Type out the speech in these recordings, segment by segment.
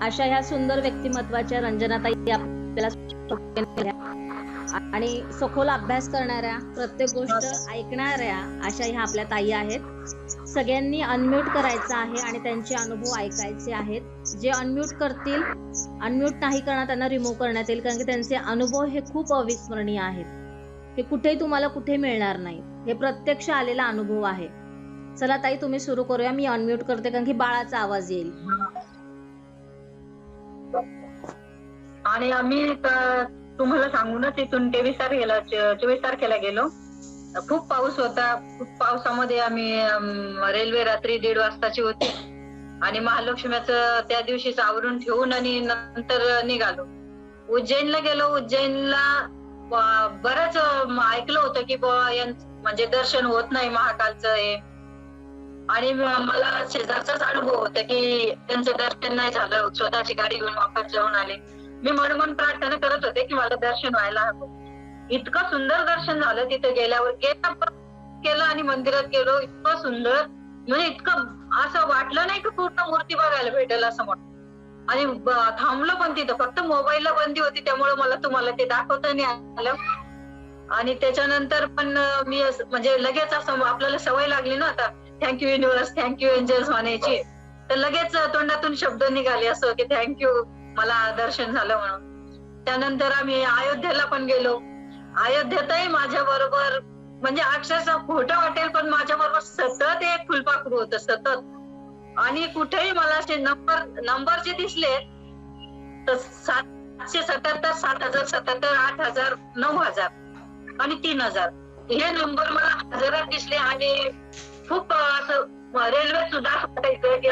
अशा ह्या सुंदर व्यक्तिमत्वाच्या रंजनाताई आपल्याला आणि सखोल अभ्यास करणाऱ्या प्रत्येक गोष्ट ऐकणाऱ्या अशा ह्या आपल्या ताई आहेत. सगळ्यांनी अनम्यूट करायचं आहे आणि त्यांचे अनुभव ऐकायचे आहेत. जे अनम्यूट करतील अनम्यूट नाही करणार त्यांना रिमूव्ह करण्यात येईल. कारण की त्यांचे अनुभव हे खूप अविस्मरणीय आहेत. हे कुठेही तुम्हाला कुठे मिळणार नाही. हे प्रत्यक्ष आलेला अनुभव आहे. चला ताई तुम्ही सुरू करूया. मी अनम्यूट करते कारण की बाळाचा आवाज येईल. आणि आम्ही तुम्हाला सांगू ना तिथून तेवीस तारखेला चोवीस तारखेला गेलो. खूप पाऊस होता. खूप पावसामध्ये आम्ही रेल्वे रात्री दीड वाजताची होती. आणि महालक्ष्मीचं त्या दिवशीच आवरून ठेवून आणि नंतर निघालो. उज्जैनला गेलो. उज्जैनला बरच बरंच ऐकलं होतं की म्हणजे दर्शन होत नाही महाकालचं हे. आणि मला शेजारचाच अनुभव होता की त्यांचं दर्शन नाही झालं स्वतःची गाडी घेऊन वापस जाऊन आले. मी मनमन प्रार्थना करत होते की मला दर्शन व्हायला हवं. इतकं सुंदर दर्शन झालं तिथे गेल्यावर. गेला केलं आणि मंदिरात गेलो इतकं सुंदर. म्हणजे इतकं असं वाटलं नाही की पूर्ण मूर्ती बघायला भेटेल असं म्हणून. आणि थांबलो पण तिथं. फक्त मोबाईलला बंदी होती त्यामुळे मला तुम्हाला ते दाखवता नाही आलं. आणि त्याच्यानंतर पण मी म्हणजे लगेच असं आपल्याला सवय लागली ना आता. थँक्यू युनिव्हर्स थँक्यू एंजल्स म्हणायची तर लगेच तोंडातून शब्द निघाले असं की थँक्यू मला दर्शन झालं म्हणून. त्यानंतर आम्ही अयोध्येला पण गेलो. अयोध्येतही माझ्या बरोबर म्हणजे अक्षरशः खोटं वाटेल पण माझ्या बरोबर सतत एक फुलपाखरू होतं सतत. आणि कुठेही मला असे नंबर नंबर जे दिसले तर सातशे सत्याहत्तर सात हजार सत्याहत्तर आठ हजार नऊ हजार आणि तीन हजार. हे नंबर मला हजारात दिसले आणि खूप असं रेल्वे सुद्धा वाटायचं की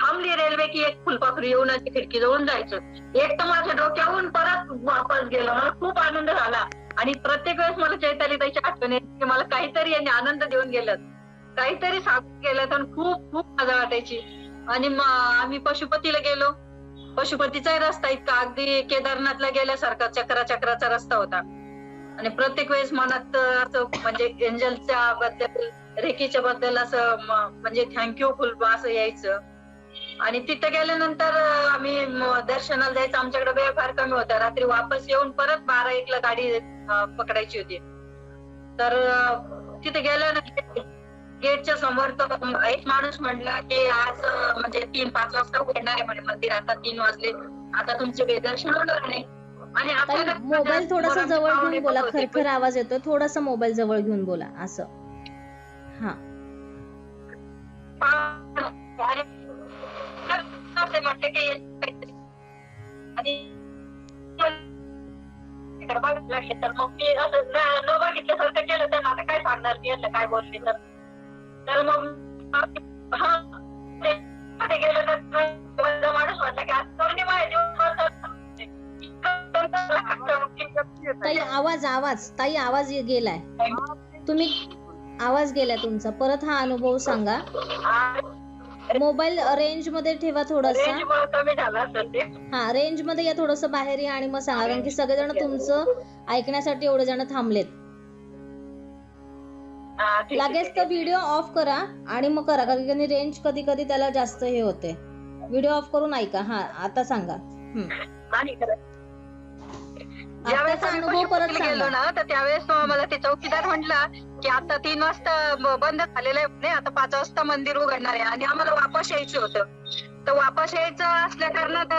थांबली रेल्वे की एक फुलपाखरू येऊन खिडकी जवळून जायचं. एक तर माझ्या डोक्याहून परत वापस गेलं. मला खूप आनंद झाला. आणि प्रत्येक वेळेस मला चैताली त्याची आठवण येते की मला काहीतरी यांनी आनंद देऊन गेलं. काहीतरी सांगून गेलं तर खूप खूप मजा वाटायची. आणि मग आम्ही पशुपतीला गेलो. पशुपतीचाही रस्ता इतका अगदी केदारनाथला गेल्यासारखा चक्रा चक्राचा रस्ता होता. आणि प्रत्येक वेळेस मनात असं म्हणजे एंजलच्या बद्दल रेकीच्या बद्दल असं म्हणजे थँक्यू फुल असं यायचं. आणि तिथे गेल्यानंतर आम्ही दर्शनाला जायचं. आमच्याकडे वेळ फार कमी होता. रात्री वापस येऊन परत बारा एकला गाडी अं, पकडायची होती. तर तिथे गेल्यानंतर गेटच्या समोर तो एक माणूस म्हणला की आज म्हणजे तीन पाच वाजता उघडणार आहे म्हणे मंदिर. आता तीन वाजले. आता तुमचे बेदर्शन होणार नाही आणि मोबाईल थोडासा जवळ घेऊन बोला. खरखर आवाज येतो थोडासा मोबाईल जवळ घेऊन बोला. असं. हा. तर बघितलं तर मग मी असं न बघितल्यासारखं केलं त्यांना आता काय सांगणार मी यांना काय बोलले तर तर मग हा ते गेलं तर माणूस म्हटला की आज पौर्णिमा आहे ताई आवाज आवाज. ताई आवाज गेलाय. तुम्ही आवाज गेलाय तुमचा. परत हा अनुभव सांगा. मोबाईल रेंजमध्ये ठेवा थोडासा. हा रेंजमध्ये या थोडस बाहेर या आणि मग सांगा. कारण की सगळेजण तुमचं ऐकण्यासाठी एवढे जण थांबलेत. लगेच तर. व्हिडिओ ऑफ करा आणि मग करा. कारण की रेंज कधी कधी त्याला जास्त हे होते. व्हिडिओ ऑफ करून ऐका. हा आता सांगा. आम्ही अनुभव परत गेलो सांगा. ना तर त्यावेळेस मला ते चौकीदार म्हटला की आता तीन वाजता बंद झालेलं आहे म्हणे, आता पाच वाजता मंदिर उघडणार आहे. आणि आम्हाला वापस यायचं होतं. तर वापस यायचं असल्या कारणात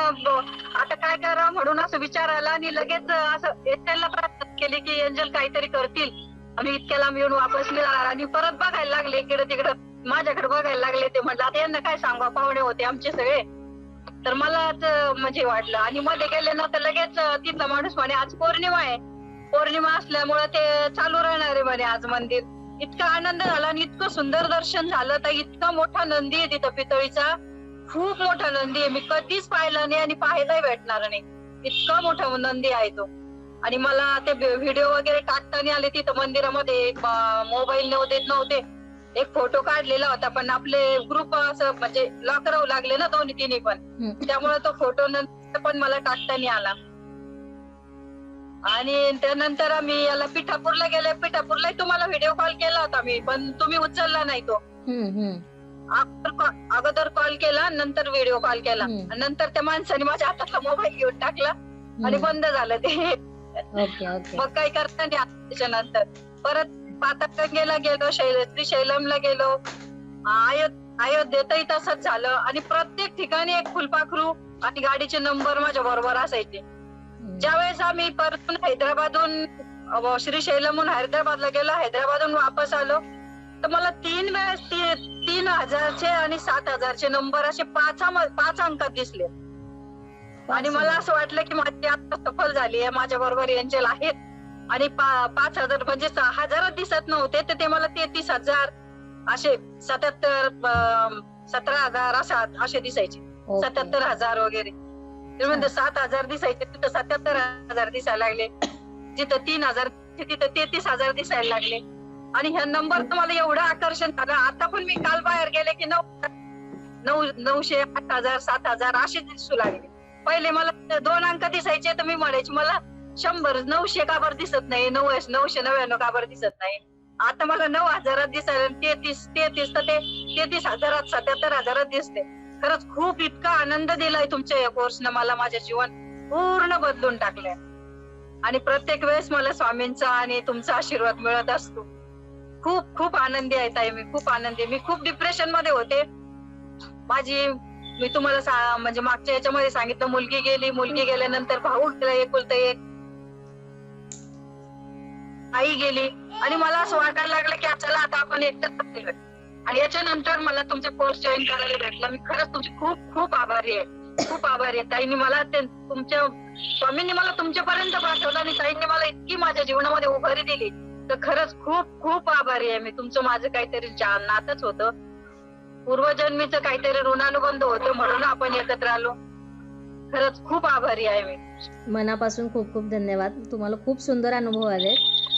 आता काय करा म्हणून असं विचार आला आणि लगेच असं एसएलला प्रार्थना केली की एंजल काहीतरी करतील. आम्ही इतक्या लांब येऊन वापस मिळणार. आणि परत बघायला लागले इकडे तिकडे. माझ्याकडे बघायला लागले ते म्हटलं आता यांना काय सांगा पाहुणे होते आमचे सगळे. तर मला म्हणजे वाटलं. आणि मध्ये गेले ना तर लगेच तिथला माणूस म्हणे आज पौर्णिमा आहे. पौर्णिमा असल्यामुळे ते चालू राहणार आहे म्हणे आज मंदिर. इतका आनंद झाला आणि इतकं सुंदर दर्शन झालं. तर इतका मोठा नंदी आहे तिथं पितळीचा. खूप मोठा नंदी आहे. मी कधीच पाहिला नाही आणि पाहायलाही भेटणार नाही. इतका मोठा नंदी आहे तो. आणि मला ते व्हिडिओ वगैरे टाकताना आले तिथं मंदिरामध्ये. मोबाईल नव्हते नव्हते. एक फोटो काढलेला होता पण आपले ग्रुप असं म्हणजे लॉक राहू लागले ना दोन्ही तिन्ही पण. त्यामुळे तो फोटो नंतर पण मला टाकता नाही आला. आणि त्यानंतर आम्ही याला पिठापूरला गेले. पिठापूरला तुम्हाला व्हिडिओ कॉल केला होता मी पण तुम्ही उचलला नाही तो. अगोदर कॉल केला नंतर व्हिडिओ कॉल. केला नंतर त्या माणसाने माझ्या हातातला मोबाईल घेऊन टाकला आणि. बंद झालं ते. Okay okay. मग काही करता नाही त्याच्यानंतर. परत पातकगंगेला गेलो शैल श्रीशैलमला गेलो. अयो अयोध्येतही तसंच झालं. आणि प्रत्येक ठिकाणी एक फुलपाखरू आणि गाडीचे नंबर माझ्या बरोबर असायचे. ज्यावेळेस आम्ही परतून हैदराबादहून श्रीशैलमहून हैदराबादला गेलो हैदराबादहून वापस आलो तर मला तीन वेळेस तीन हजारचे आणि सात हजारचे नंबर असे पाच पाच अंकात दिसले. आणि मला असं वाटलं की माझी आता सफल झाली आहे माझ्या बरोबर एंजल आहेत. आणि पाच हजार म्हणजे हजारात दिसत नव्हते तर ते मला तेहतीस हजार असे सत्याहत्तर सतरा हजार असा असे दिसायचे. सत्याहत्तर हजार वगैरे. म्हणजे सात हजार दिसायचे. तिथं सत्याहत्तर हजार दिसायला लागले. जिथं तीन हजार तिथं तेहतीस हजार दिसायला लागले. आणि ह्या नंबर मला एवढं आकर्षण झालं. आता पण मी काल बाहेर गेले की नऊ नऊ नऊशे आठ हजार सात हजार असे दिसू लागले. पहिले मला दोन अंक दिसायचे तर मी म्हणायचे मला शंभर नऊशे का बरं दिसत नाही? नऊ नऊशे नव्याण्णव का बरं दिसत नाही? आता मला नऊ हजारात दिसायला तेहतीस तेहतीस तर ते तेहतीस हजारात सत्याहत्तर हजारात दिसते खरंच खूप इतका आनंद दिलाय तुमच्या या कोर्सनं मला माझे जीवन पूर्ण बदलून टाकलंय. आणि प्रत्येक वेळेस मला स्वामींचा आणि तुमचा आशीर्वाद मिळत असतो. खूप खूप आनंदी आहे ताई मी खूप आनंदी मी खूप डिप्रेशनमध्ये होते. माझी मी तुम्हाला म्हणजे मागच्या याच्यामध्ये सांगितलं मुलगी गेली मुलगी गेल्यानंतर भाऊ गेला एकुलता एक. आई गेली. आणि मला असं वाटायला लागलं की चला आता आपण एकटं आणि याच्यानंतर मला तुमचा कोर्स जॉईन करायला भेटला. मी खरंच तुमची खूप खूप आभारी आहे. खूप आभारी आहे. ताईंनी मला ते तुमच्या स्वामींनी मला तुमच्यापर्यंत पाठवलं आणि ताईंनी मला इतकी माझ्या जीवनामध्ये उभारी दिली. तर खरंच खूप खूप आभारी आहे मी. तुमचं माझं काहीतरी नातच होतं. पूर्वजन्मीचं काहीतरी ऋणानुबंध होतं म्हणून आपण एकत्र आलो. खरंच खूप आभारी आहे मी. मनापासून खूप खूप धन्यवाद. तुम्हाला खूप सुंदर अनुभव आले.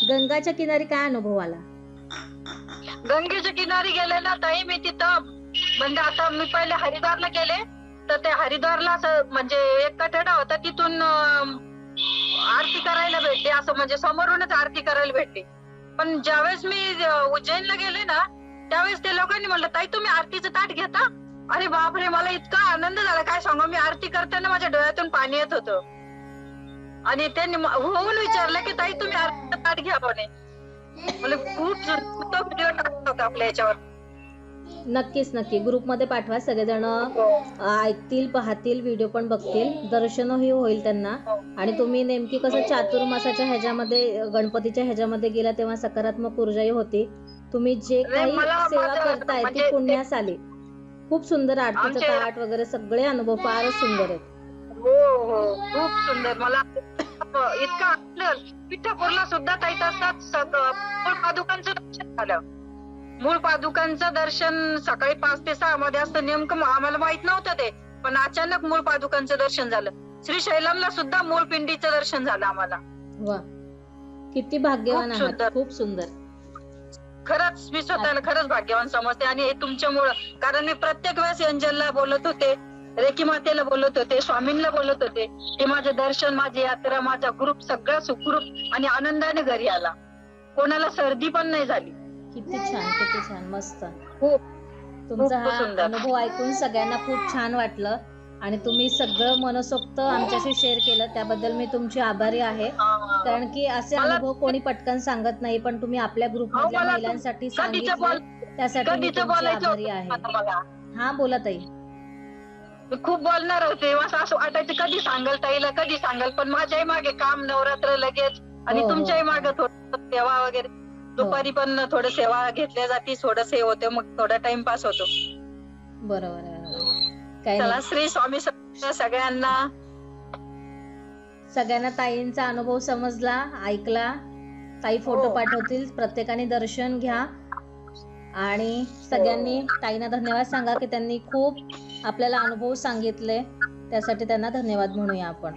गंगाच्या किनारी काय अनुभव आला? गंगेच्या किनारी गेले ना ताई मी तिथं म्हणजे आता मी पहिले हरिद्वारला गेले तर ते हरिद्वारला असं म्हणजे एक कठडा होता तिथून आरती करायला भेटली असं म्हणजे समोरूनच आरती करायला भेटली. पण ज्यावेळेस मी उज्जैनला गेले ना त्यावेळेस ते लोकांनी म्हणलं ताई तुम्ही आरतीचं ताट घेता? अरे बापरे मला इतका आनंद झाला काय सांगू मी आरती करताना माझ्या डोळ्यातून पाणी येत होतं. आणि त्यांनी होऊन विचारलं की ताई तुम्ही आरतीचं ताट घ्या म्हणे. मला खूप सुंदर व्हिडिओ टाकला होता आपल्या याच्यावर. नक्कीच नक्की. ग्रुपमध्ये पाठवा सगळेजण. ऐकतील पाहतील व्हिडिओ पण बघतील. दर्शनही होईल त्यांना. आणि तुम्ही नेमकी कसं चातुर्मासाच्या ह्याच्यामध्ये गणपतीच्या ह्याच्यामध्ये गेला तेव्हा सकारात्मक ऊर्जाही होती. तुम्ही जे काही सेवा करताय ती म्हणजे पुण्यास आली खूप सुंदर आरतीचं ताट वगैरे सगळे अनुभव फारच सुंदर आहेत. हो हो. खूप सुंदर. मला इतकं आनंद पिठापूरला सुद्धा काही सग- मूळ पादुकांचं दर्शन झालं. मूळ पादुकांचं दर्शन सकाळी पाच ते सहा मध्ये असतं नेमकं आम्हाला माहीत नव्हतं ते पण अचानक मूळ पादुकांचं दर्शन झालं. श्री शैलमला सुद्धा मूळ पिंडीचं दर्शन झालं आम्हाला. वा. किती भाग्यवान खूप आहात सुंदर. खूप सुंदर. खरंच मी स्वतःला खरंच भाग्यवान समजते आणि हे तुमच्यामुळं कारण मी प्रत्येक वेळेस एंजलला बोलत होते रेकी मातेला बोलत होते स्वामींना बोलत होते की माझं दर्शन माझी यात्रा माझा ग्रुप सगळं सुखरूप आणि आनंदाने घरी आला. कोणाला सर्दी पण नाही झाली. किती छान किती छान मस्त. खूप तुमचा हा. अनुभव ऐकून सगळ्यांना खूप छान वाटलं आणि तुम्ही सगळं मनसोक्त आमच्याशी शेअर केलं त्याबद्दल मी तुमची आभारी आहे. हा. कारण की असे अनुभव कोणी पटकन सांगत नाही पण तुम्ही आपल्या ग्रुप अहो, मधल्या महिलांसाठी सांगितलं त्यासाठी आभारी आहे. हा बोला ताई. खूप बोलणार होते. असं असं वाटायचं कधी सांगाल ताईला कधी सांगाल? पण माझ्याही मागे काम नवरात्र लगेच. आणि हो, हो. तुमच्याही मागे थोडं सेवा वगैरे. दुपारी पण थोडं सेवा घेतल्या जाती थोडं हे होते मग थोडा टाइमपास होतो. बरोबर आहे बरोबर. काही चला नाही. श्री स्वामी समर्थ सगळ्यांना. सगळ्यांना ताईंचा अनुभव समजला ऐकला. ताई फोटो हो. पाठवतील. प्रत्येकाने दर्शन घ्या. आणि सगळ्यांनी ताईंना धन्यवाद सांगा की त्यांनी खूप आपल्याला अनुभव सांगितले त्यासाठी त्यांना धन्यवाद म्हणूया आपण.